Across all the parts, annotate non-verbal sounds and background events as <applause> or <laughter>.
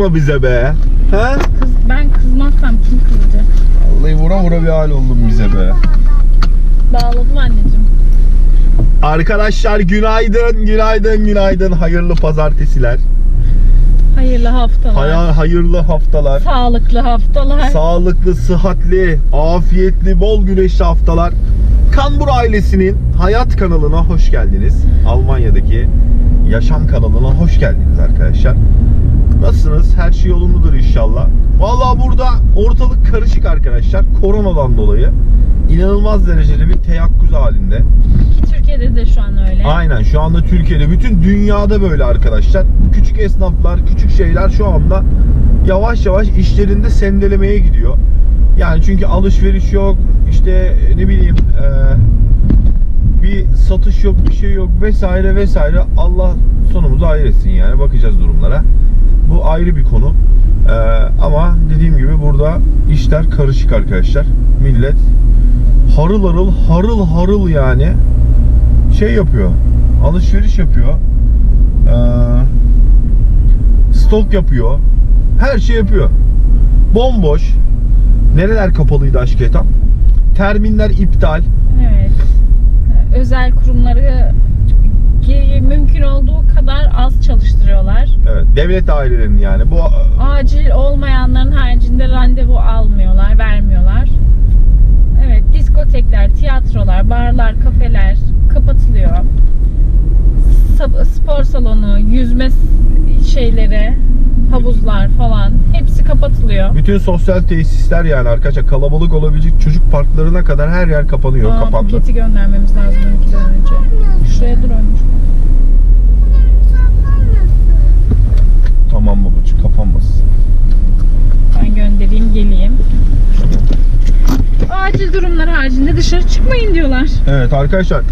kızma bize be. He? Kız, ben kızmazsam kim kızacak? Vallahi vura vura bir hal oldun bize be. Bağladım anneciğim. Arkadaşlar günaydın, günaydın, günaydın. Hayırlı pazartesiler. Hayırlı haftalar. Hay- hayırlı haftalar. Sağlıklı haftalar. Sağlıklı, sıhhatli, afiyetli, bol güneşli haftalar. Kambur ailesinin hayat kanalına hoş geldiniz. Almanya'daki yaşam kanalına hoş geldiniz arkadaşlar. Nasılsınız? Her şey yolundadır inşallah. Vallahi burada ortalık karışık arkadaşlar. Koronadan dolayı inanılmaz derecede bir teyakkuz halinde. Ki Türkiye'de de şu an öyle. Aynen şu anda Türkiye'de bütün dünyada böyle arkadaşlar. Küçük esnaflar, küçük şeyler şu anda yavaş yavaş işlerinde sendelemeye gidiyor. Yani çünkü alışveriş yok, işte ne bileyim eee, bir satış yok, bir şey yok vesaire vesaire. Allah sonumuzu hayır etsin yani bakacağız durumlara. Bu ayrı bir konu. Eee, ama dediğim gibi burada işler karışık arkadaşlar. Millet harıl harıl harıl harıl yani şey yapıyor. Alışveriş yapıyor. Ee, stok yapıyor. Her şey yapıyor. Bomboş. Nereler kapalıydı aşk etap? Terminler iptal. Evet. Ee, Özel kurumları mümkün olduğu kadar az çalıştırıyorlar. Evet, devlet dairelerinin yani. Bu Acil olmayanların haricinde randevu almıyorlar, vermiyorlar. Evet, diskotekler, tiyatrolar, barlar, kafeler kapatılıyor. Spor salonu, yüzme şeyleri, havuzlar falan hepsi kapatılıyor. bütün sosyal tesisler yani arkadaşlar kalabalık olabilecek çocuk parklarına kadar her yer kapanıyor, Aa, kapandı. Buket'i göndermemiz lazım 12'den önce. Şuraya dur ölmüş. Tamam babacığım kapanmasın. Ben göndereyim geleyim. Acil durumlar haricinde dışarı çıkmayın diyorlar. Evet arkadaşlar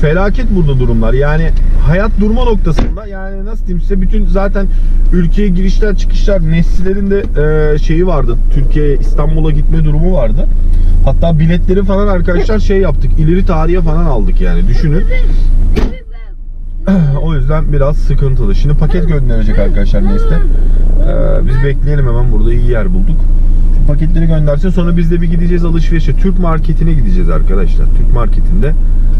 felaket burada durumlar. Yani hayat durma noktasında yani nasıl diyeyim size bütün zaten ülkeye girişler çıkışlar Neslilerin de e, şeyi vardı. Türkiye'ye İstanbul'a gitme durumu vardı. Hatta biletleri falan arkadaşlar <laughs> şey yaptık. ileri tarihe falan aldık yani düşünün. <clears throat> o yüzden biraz sıkıntılı. Şimdi paket gönderecek arkadaşlar Nesli. Ee, biz bekleyelim hemen burada iyi yer bulduk. Şu paketleri göndersin sonra biz de bir gideceğiz alışverişe. Türk marketine gideceğiz arkadaşlar. Türk marketinde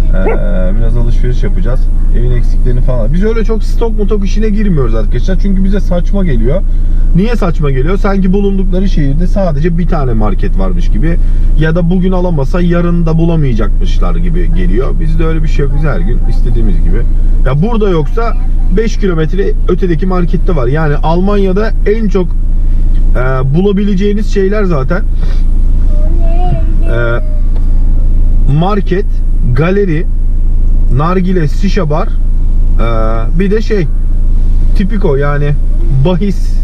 ee, biraz alışveriş yapacağız. Evin eksiklerini falan. Biz öyle çok stok motok işine girmiyoruz arkadaşlar. Çünkü bize saçma geliyor. Niye saçma geliyor? Sanki bulundukları şehirde sadece bir tane market varmış gibi ya da bugün alamasa yarın da bulamayacakmışlar gibi geliyor. Bizde öyle bir şey yok. Biz her gün istediğimiz gibi. Ya burada yoksa 5 kilometre ötedeki markette var. Yani Almanya'da en çok e, bulabileceğiniz şeyler zaten e, market, galeri, nargile, şişe bar, e, bir de şey tipiko yani bahis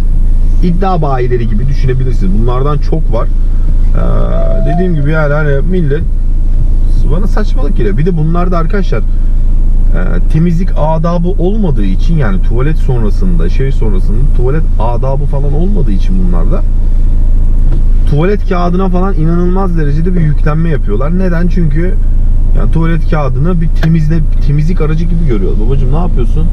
iddia bayileri gibi düşünebilirsiniz. Bunlardan çok var. E, dediğim gibi yani hani millet bana saçmalık geliyor. Bir de bunlarda arkadaşlar e, temizlik adabı olmadığı için yani tuvalet sonrasında şey sonrasında tuvalet adabı falan olmadığı için bunlarda tuvalet kağıdına falan inanılmaz derecede bir yüklenme yapıyorlar. Neden? Çünkü yani tuvalet kağıdını bir temizle temizlik aracı gibi görüyorlar. Babacım ne yapıyorsun?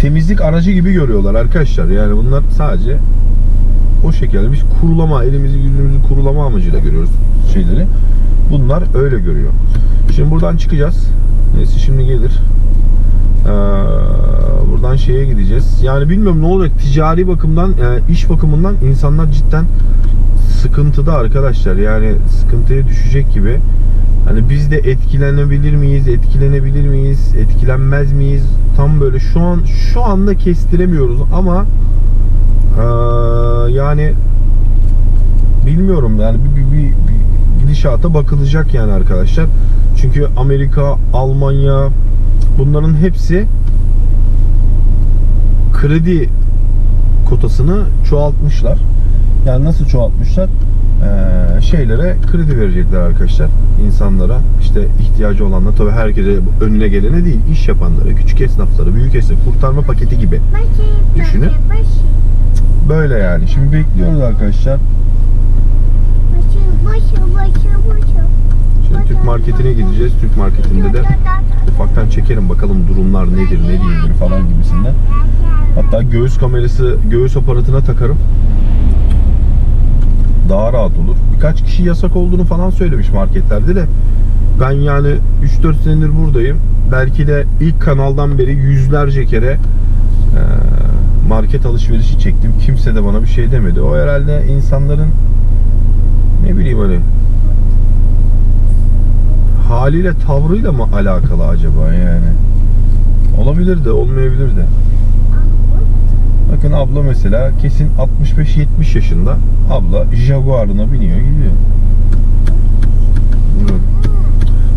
Temizlik aracı gibi görüyorlar arkadaşlar. Yani bunlar sadece o şekilde biz kurulama, elimizi yüzümüzü kurulama amacıyla görüyoruz şeyleri. Bunlar öyle görüyor. Şimdi buradan çıkacağız. Neyse şimdi gelir. Ee, buradan şeye gideceğiz. Yani bilmiyorum ne olacak. Ticari bakımdan, yani iş bakımından insanlar cidden sıkıntıda arkadaşlar. Yani sıkıntıya düşecek gibi. Hani biz de etkilenebilir miyiz? Etkilenebilir miyiz? Etkilenmez miyiz? Tam böyle şu an şu anda kestiremiyoruz ama ee, yani bilmiyorum yani bir, bir, bir gidişata bakılacak yani arkadaşlar. Çünkü Amerika, Almanya bunların hepsi kredi kotasını çoğaltmışlar. Yani nasıl çoğaltmışlar? Ee, şeylere kredi verecekler arkadaşlar insanlara işte ihtiyacı olanlar tabii herkese önüne gelene değil iş yapanlara küçük esnaflara büyük esnaf kurtarma paketi gibi Düşünün. böyle yani şimdi bekliyoruz arkadaşlar Şimdi Türk marketine gideceğiz. Türk marketinde de ufaktan çekerim bakalım durumlar nedir ne değildir falan gibisinden. Hatta göğüs kamerası göğüs aparatına takarım. Daha rahat olur. Birkaç kişi yasak olduğunu falan söylemiş marketlerde de. Ben yani 3-4 senedir buradayım. Belki de ilk kanaldan beri yüzlerce kere market alışverişi çektim. Kimse de bana bir şey demedi. O herhalde insanların ne bileyim hani haliyle tavrıyla mı alakalı acaba yani? Olabilir de olmayabilir de. Bakın abla mesela kesin 65-70 yaşında. Abla Jaguar'ına biniyor gidiyor.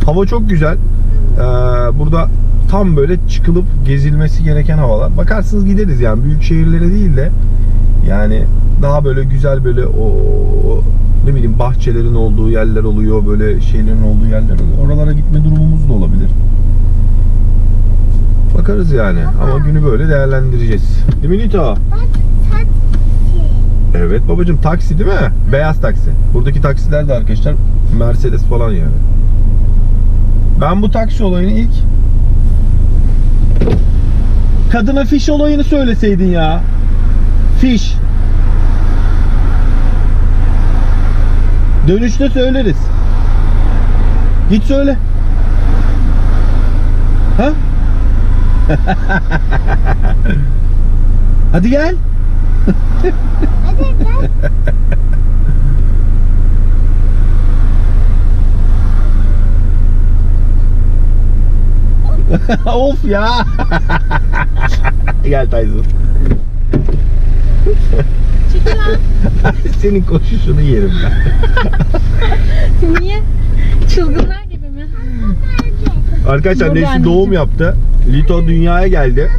Hava çok güzel. Ee, burada tam böyle çıkılıp gezilmesi gereken havalar. Bakarsınız gideriz yani büyük şehirlere değil de yani daha böyle güzel böyle o ne bileyim bahçelerin olduğu yerler oluyor böyle şeylerin olduğu yerler oluyor. Oralara gitme durumumuz da olabilir. Bakarız yani ama günü böyle değerlendireceğiz. Değil mi Nito? Evet babacığım taksi değil mi? Beyaz taksi. Buradaki taksiler de arkadaşlar Mercedes falan yani. Ben bu taksi olayını ilk kadına fiş olayını söyleseydin ya. Fiş. Dönüşte söyleriz. Git söyle. Ha? <laughs> Hadi gel. <laughs> of ya. <laughs> Gel Tyson. Lan. Senin koşuşunu yerim ben. <laughs> Niye? Çılgınlar gibi mi? Arkadaşlar Burada Nesli doğum yaptı. Lito dünyaya geldi.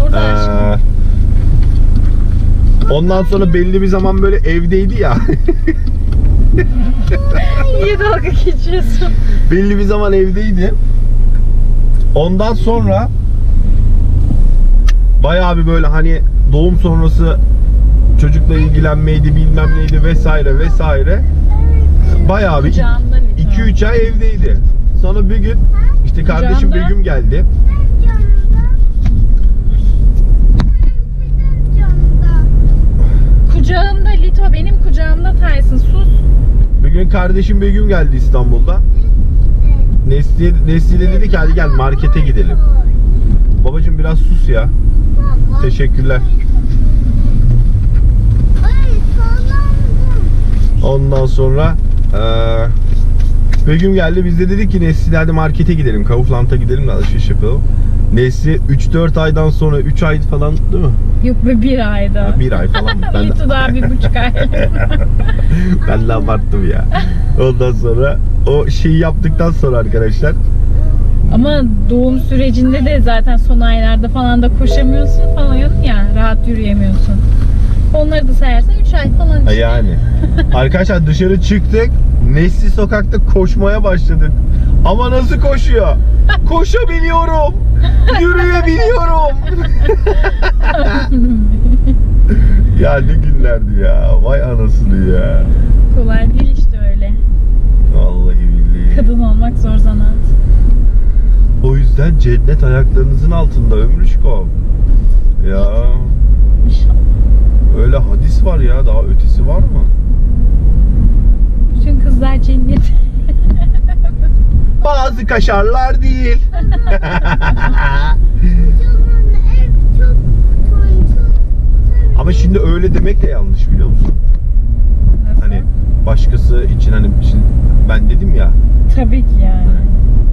Burada Ee, ondan sonra belli bir zaman böyle evdeydi ya. <laughs> Niye dalga geçiyorsun? belli bir zaman evdeydi. Ondan sonra bayağı bir böyle hani doğum sonrası çocukla ilgilenmeydi bilmem neydi vesaire vesaire. Bayağı bir Kucağımda Lito. 2-3 ay evdeydi. Sonra bir gün işte kardeşim Kucağımda. Begüm geldi. Kucağımda Lito benim kucağımda Tyson sus. Bir gün kardeşim Begüm geldi İstanbul'da. Nesli, Nesli'yle dedi ki hadi gel markete gidelim. Babacım biraz sus ya. Teşekkürler. Ondan sonra eee Begüm geldi. Biz de dedik ki Nesli hadi markete gidelim. Kaufland'a gidelim de alışveriş yapalım. Nesli 3-4 aydan sonra 3 ay falan değil mi? Yok be bir ayda. Ha, bir ay falan. <laughs> Ben de, Lito daha bir buçuk ay. <laughs> ben de abarttım ya. Ondan sonra o şeyi yaptıktan sonra arkadaşlar Ama doğum sürecinde de zaten son aylarda falan da koşamıyorsun falan ya. Rahat yürüyemiyorsun. Onları da sayarsan 3 ay falan işte. Yani. <laughs> Arkadaşlar dışarı çıktık. Nesli sokakta koşmaya başladık. Ama nasıl koşuyor? Koşabiliyorum. Yürüyebiliyorum. <laughs> ya ne günlerdi ya. Vay anasını ya. Kolay değil işte öyle. Vallahi billahi. Kadın olmak zor zanaat. O yüzden cennet ayaklarınızın altında ömrüşkom. Ya İnşallah. Öyle hadis var ya. Daha ötesi var mı? Bütün kızlar cennet. <laughs> Bazı kaşarlar değil. <laughs> Ama şimdi öyle demek de yanlış biliyor musun? Nasıl? Hani başkası için hani şimdi ben dedim ya Tabii ki yani.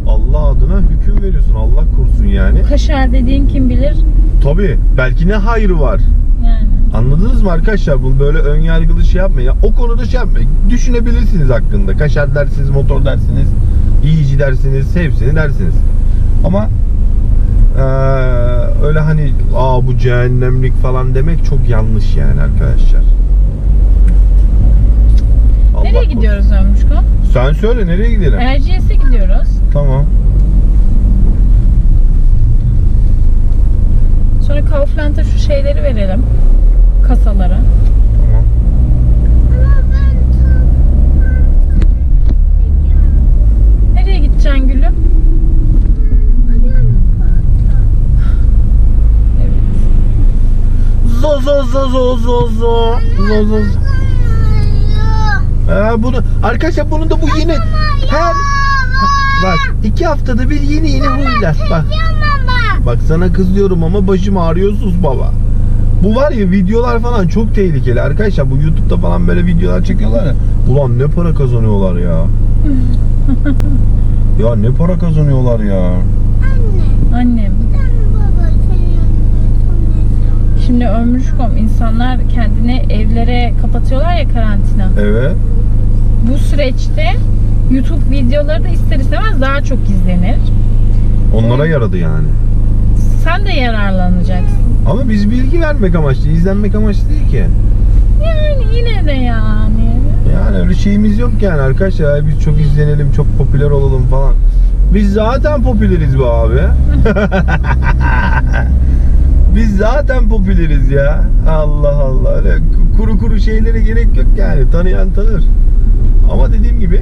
Allah adına hüküm veriyorsun Allah korusun yani. Kaşar dediğin kim bilir? Tabi belki ne hayrı var. Yani. Anladınız mı arkadaşlar? Bunu böyle ön yargılı şey yapmayın. Ya, o konuda şey yapmayın. Düşünebilirsiniz hakkında. Kaşar dersiniz, motor dersiniz, yiyici dersiniz, hepsini dersiniz. Ama eee, öyle hani aa bu cehennemlik falan demek çok yanlış yani arkadaşlar. Allah Nereye korusun. gidiyoruz Ömrüşko? Sen söyle nereye gidelim? Erciyes'e gidiyoruz. Tamam. Sonra Kaufland'a şu şeyleri verelim kasalara. Tamam. Nereye gideceksin gülüm? Evet. Zo zo zo zo zo zo zo zo. Ee, bunu arkadaşlar bunun da bu yine her bak iki haftada bir yeni yeni huylar bak. Bak sana kızıyorum ama başım ağrıyor baba. Bu var ya videolar falan çok tehlikeli arkadaşlar. Bu YouTube'da falan böyle videolar çekiyorlar ya. Ulan ne para kazanıyorlar ya. <laughs> ya ne para kazanıyorlar ya. Annem. Şimdi ömrüşkom insanlar kendini evlere kapatıyorlar ya karantina. Evet. Bu süreçte YouTube videoları da ister istemez daha çok izlenir. Onlara yaradı yani. Sen de yararlanacaksın. Ama biz bilgi vermek amaçlı, izlenmek amaçlı değil ki. Yani yine de yani. Yani öyle şeyimiz yok yani arkadaşlar. Biz çok izlenelim, çok popüler olalım falan. Biz zaten popüleriz be abi. <laughs> Biz zaten popüleriz ya. Allah Allah. Öyle kuru kuru şeylere gerek yok yani. Tanıyan tanır. Ama dediğim gibi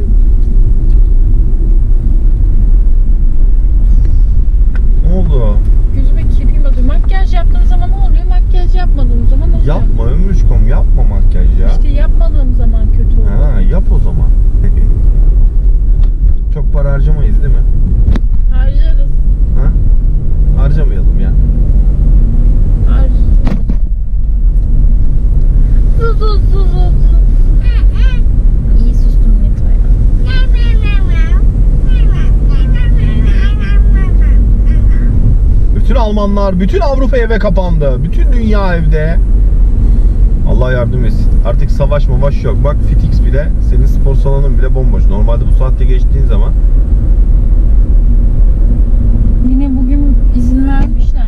Ne oldu? Gözüme atıyor. Makyaj yaptığım zaman ne oluyor? Makyaj yapmadığım zaman ne oluyor? Yapma Ömrüşkom yapma makyaj ya. İşte yapmadığım zaman kötü oluyor. Ha, yap o zaman. <laughs> Çok para harcamayız değil mi? Harcarız. Ha? Harcamayalım ya. Harcarız. Sus sus sus sus. İyi sustum Neto ya. Bütün Almanlar, bütün Avrupa eve kapandı. Bütün dünya evde. Allah yardım etsin. Artık savaş mavaş yok. Bak Fitix bile, senin spor salonun bile bomboş. Normalde bu saatte geçtiğin zaman Yine bugün izin vermişler.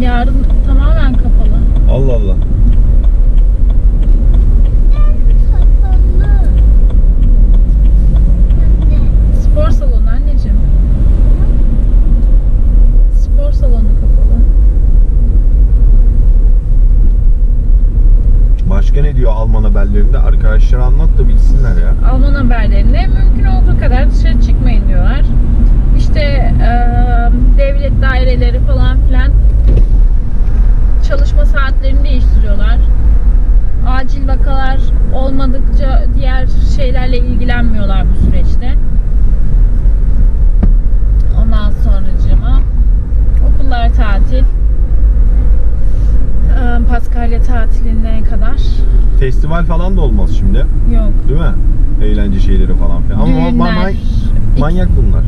Yarın tamamen kapalı. Allah Allah. Spor salonu anneciğim. Spor salonu kapalı. Başka ne diyor Alman haberlerinde? Arkadaşlara anlat da bilsinler ya. Alman haberlerinde mümkün olduğu kadar dışarı çıkmayın diyorlar. İşte eee, devlet daireleri falan filan çalışma saatlerini değiştiriyorlar. Acil vakalar olmadıkça diğer şeylerle ilgilenmiyorlar bu süreçte. Ondan sonracığıma okullar tatil. Paskalya tatiline kadar Festival falan da olmaz şimdi. yok. Değil mi? Eğlence şeyleri falan filan. Ama ma- Düğünler. ma- manyak bunlar.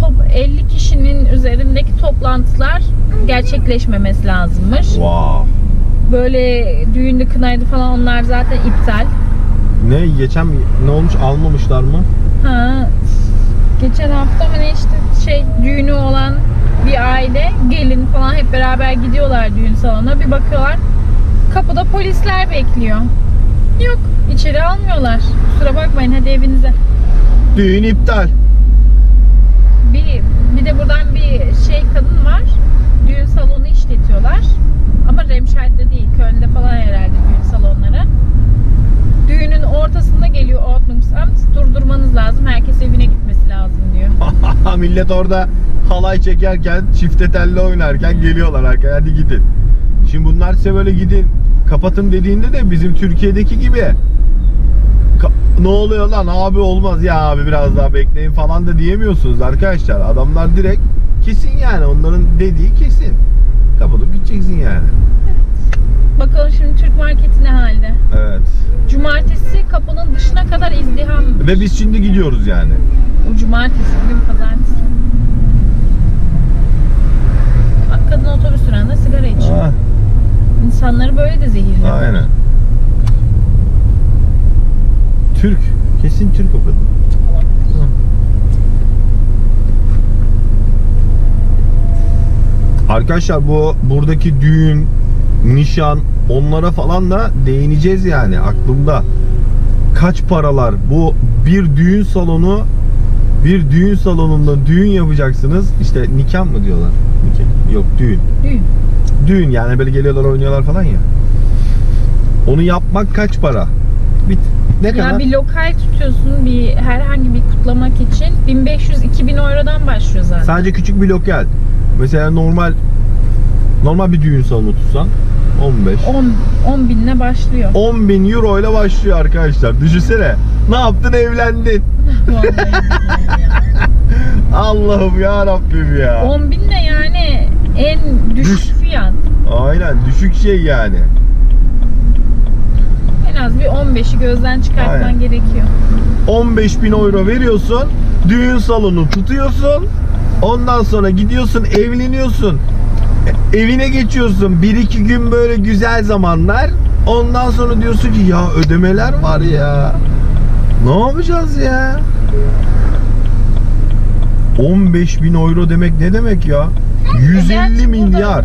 top 50 kişinin üzerindeki toplantılar gerçekleşmemesi lazımmış. Wow. Böyle düğünde kınaydı falan onlar zaten iptal. Ne geçen ne olmuş almamışlar mı? Ha, geçen hafta hani işte şey düğünü olan bir aile gelin falan hep beraber gidiyorlar düğün salonuna bir bakıyorlar kapıda polisler bekliyor. Yok içeri almıyorlar. Kusura bakmayın hadi evinize. Düğün iptal. Bir, bir de buradan bir şey kadın var. Düğün salonu işletiyorlar. Ama Remşeit'te değil, Köln'de falan herhalde düğün salonları. Düğünün ortasında geliyor Ordnungsamt. Durdurmanız lazım. Herkes evine gitmesi lazım diyor. <laughs> Millet orada halay çekerken, çifte telli oynarken geliyorlar arkaya hadi gidin. Şimdi bunlar size böyle gidin kapatın dediğinde de bizim Türkiye'deki gibi "Ka- ne oluyor lan abi olmaz ya abi biraz daha bekleyin falan da diyemiyorsunuz arkadaşlar. Adamlar direkt kesin yani onların dediği kesin. Kapatıp gideceksin yani. Bakalım şimdi Türk marketi ne halde? Evet. Cumartesi kapının dışına kadar izdiham. Ve biz şimdi gidiyoruz yani. O cumartesi, bugün pazartesi. Bak kadın otobüs durağında sigara içiyor. Ah, İnsanları böyle de zehirliyor. aynen. Türk. Kesin Türk o kadın. Arkadaşlar bu buradaki düğün, nişan onlara falan da değineceğiz yani aklımda. Kaç paralar bu bir düğün salonu bir düğün salonunda düğün yapacaksınız. İşte nikah mı diyorlar? Yok düğün. Düğün. Düğün yani böyle geliyorlar oynuyorlar falan ya. Onu yapmak kaç para? Bir, ne Ya kadar? bir lokal tutuyorsun bir herhangi bir kutlamak için 1500-2000 eurodan başlıyor zaten. Sadece küçük bir lokal. Mesela normal normal bir düğün salonu tutsan 15. 10, 10 binle başlıyor. 10 bin euro ile başlıyor arkadaşlar. Düşünsene. Ne yaptın evlendin. <laughs> Allah'ım ya Rabbim ya. 10 bin de yani en düşük fiyat. Aynen düşük şey yani. En az bir 15'i gözden çıkartman Aynen. gerekiyor. 15 bin euro veriyorsun. Düğün salonu tutuyorsun. Ondan sonra gidiyorsun evleniyorsun. E- Evine geçiyorsun. Bir iki gün böyle güzel zamanlar. Ondan sonra diyorsun ki ya ödemeler var ya. Ne yapacağız ya? 15 bin euro demek ne demek ya? 150 Gerçi milyar.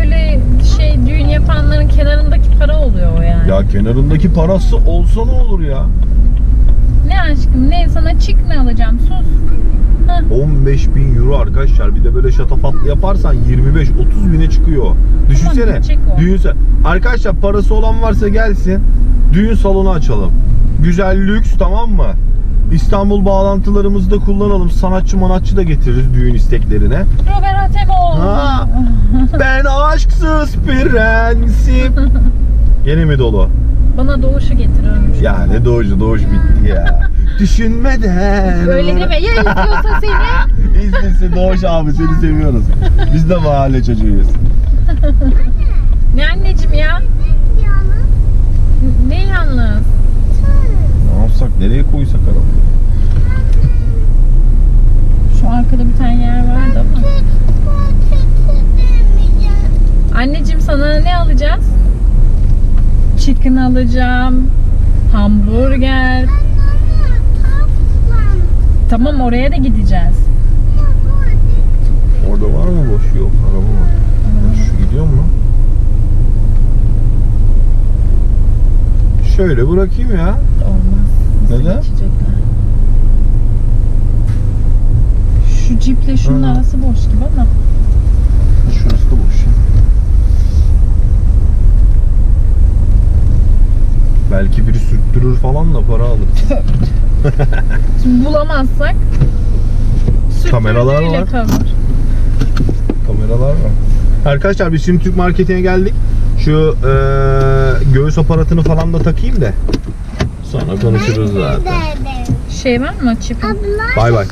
Öyle şey düğün yapanların kenarındaki para oluyor o yani. Ya kenarındaki parası olsa ne olur ya? Ne aşkım ne sana çik mi alacağım sus. Hah. 15 bin euro arkadaşlar. Bir de böyle şatafatlı yaparsan 25-30 bine çıkıyor. Düşünsene. gidecek o. Düğün sa- Arkadaşlar parası olan varsa gelsin. Düğün salonu açalım. Güzel lüks tamam mı? İstanbul bağlantılarımızı da kullanalım. Sanatçı manatçı da getiririz düğün isteklerine. Robert Atemo. Ha. Ben aşksız prensip. Gene mi dolu? Bana doğuşu getiriyormuş. Ya ne doğuşu doğuş bitti ya. Düşünmeden. Öyle deme ya izliyorsa seni. <laughs> İzlesin Doğuş abi seni seviyoruz. Biz de mahalle çocuğuyuz. Ne anneciğim ya? Ne yalnız? Yapsak nereye koysak arabayı? Şu arkada bir tane yer vardı ama. Anneciğim sana ne alacağız? Chicken alacağım. Hamburger. Tamam oraya da gideceğiz. Orada var mı boş? Yok araba var. Şu gidiyor mu? Şöyle bırakayım ya. Neden? geçecekler? Şu ciple şunun Hı. arası boş gibi ama. Şurası da boş. Belki biri sürttürür falan da para alır. <laughs> Şimdi bulamazsak Kameralar sürtürdüğüyle var. kalır. Kameralar var. Arkadaşlar biz şimdi Türk marketine geldik. Şu eee, göğüs aparatını falan da takayım da. Sonra konuşuruz zaten. Şey var mı çip? Bay bay.